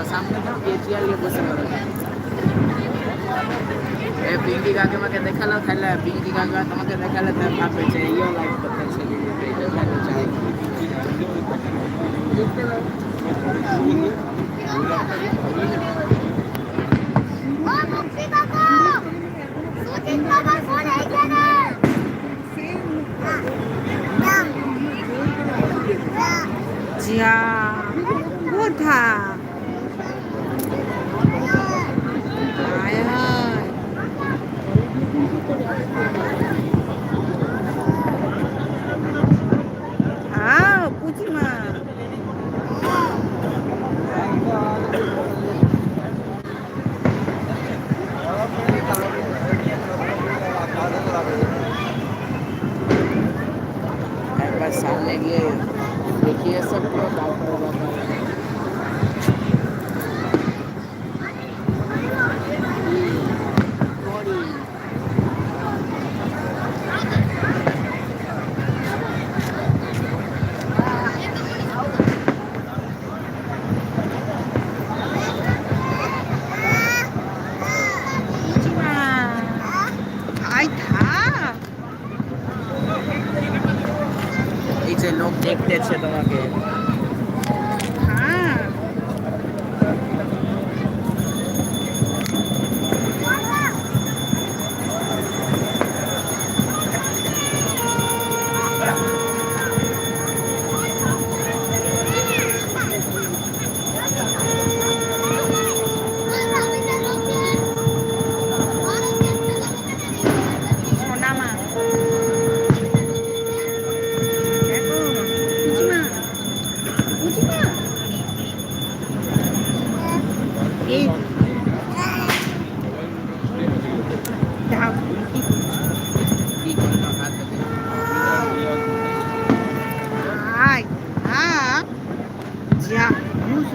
যাও সামনে যাও গিয়ে চেয়ার গিয়ে বসে পড়ো। এ পিঙ্কি কাকিমাকে দেখাল তাহলে পিঙ্কি কাকিমা তোমাকে দেখালে তার ভাববে যে ইও লাইক করতেছে এইটা ভালো চাই? দেখতে পাও। যা কোথা porque tem que essa crueldade para jogar.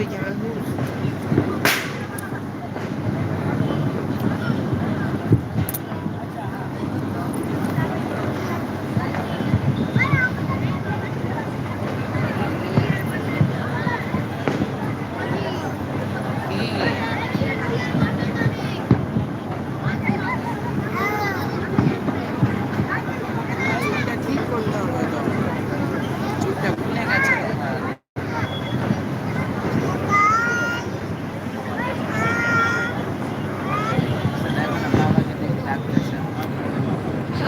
对呀。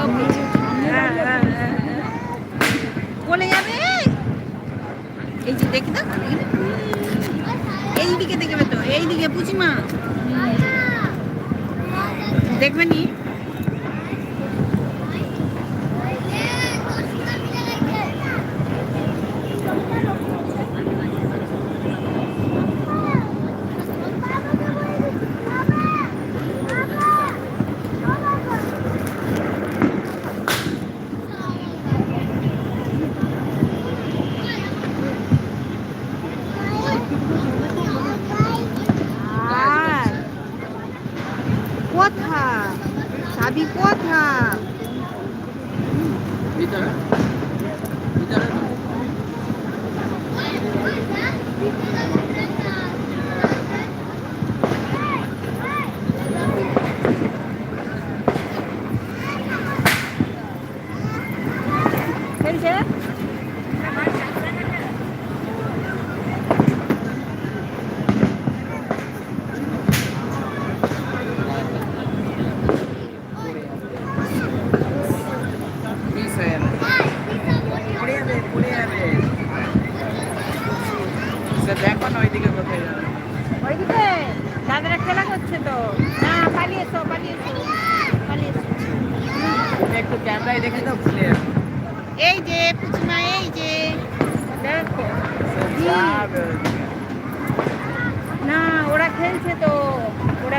হ্যাঁ, হ্যাঁ, হ্যাঁ, হ্যাঁ। যাবে? এই যে দেখি না এইদিকে দেখবে তো এইদিকে পুচিমা। দেখবে নি?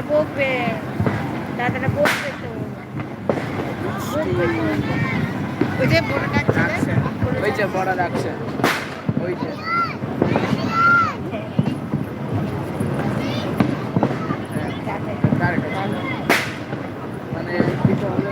বকবে। দাদাটা বকবে তো। ওই যে বড় ডাকছে ওই যে বড় ডাকছে। ওই যে। হ্যাঁ, মানে কিছু হলে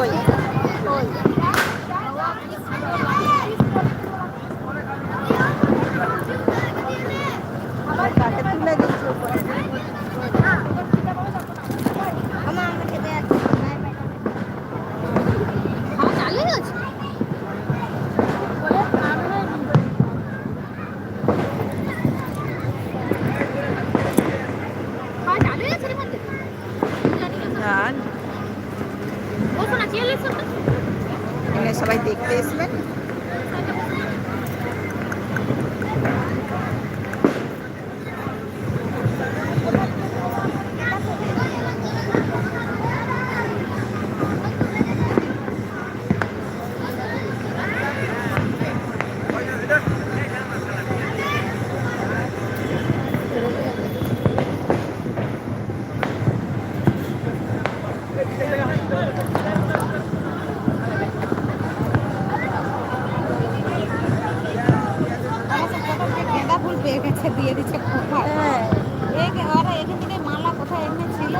বলে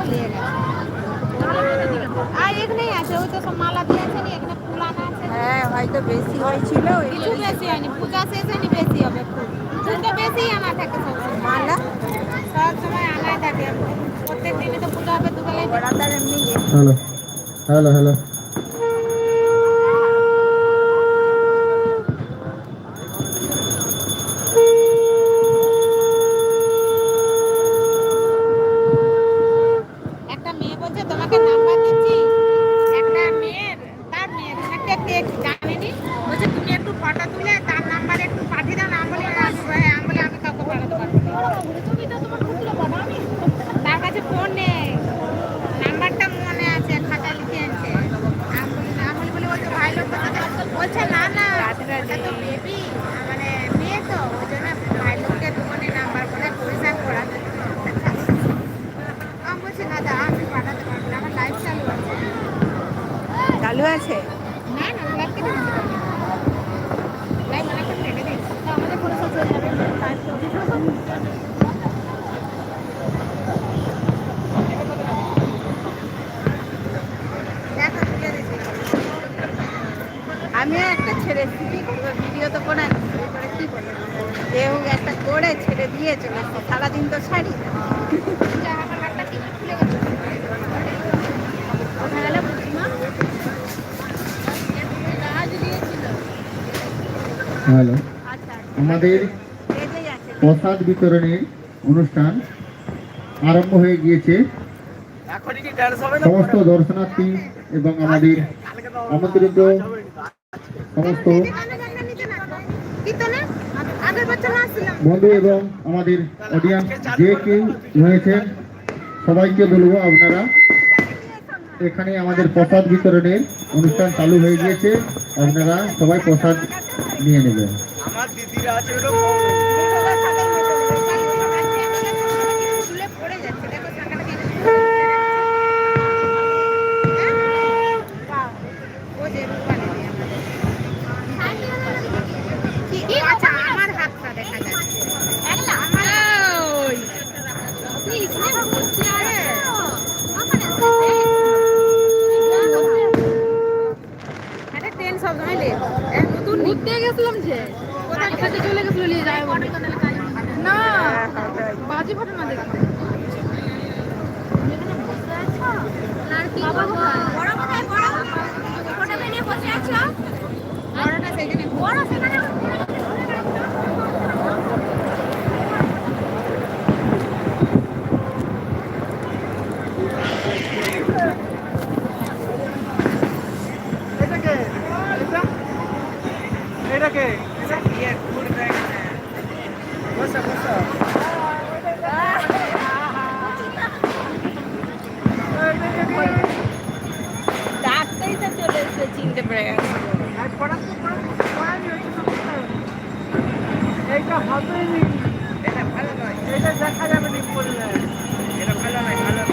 બે আর এখানে আছে ওই তো সব মালা দিয়েছে নি এখানে ফুল আনা আছে হ্যাঁ হয়তো বেশি হয়েছিল কিছু বেশি হয়নি পূজা শেষে নি বেশি হবে ফুল ফুল তো বেশি আনা থাকে সব মালা সব সময় আনা থাকে প্রত্যেক দিনই তো পূজা হবে দুবেলায় hello hello hello Gracias. Hello আচ্ছা, আচ্ছা। আমাদের প্রসাদ বিতরণের অনুষ্ঠান আরম্ভ হয়ে গিয়েছে। সমস্ত দর্শনার্থী এবং আমাদের আমন্ত্রিত সমস্ত বন্ধু এবং আমাদের অডিয়ান্স যে কেউ রয়েছেন সবাইকে বলব আপনারা। এখানে আমাদের প্রসাদ বিতরণের অনুষ্ঠান চালু হয়ে গিয়েছে। আপনারা সবাই প্রসাদ নিয়ে নেবেন। আমার দিদিরা আছে ডাকতেই তো চলে এসে চিনতে পেরে গেছে। এইটা হবে এটা ভালো নয়। এটা দেখা যাবে পড়লে। এটা ভালো নয় ভালো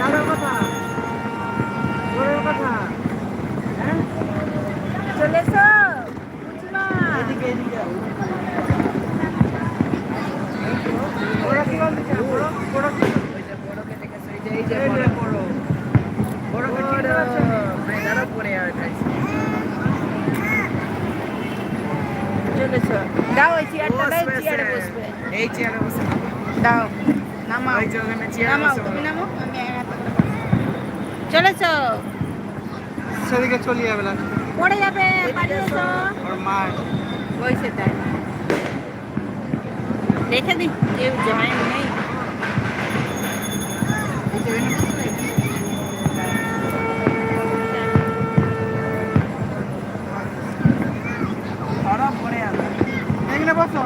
ভালো কথা? বড় কথা? হ্যাঁ? চলে এই চেয়ারে বসে দাও। নামাও। ওই যে ওখানে চেয়ার নামাও তুমি নামো চলে যাবে পড়ে যাবে তাই। দেখে দি কেউ জয়েন নেই পড়ে যাবে। এখানে বসো।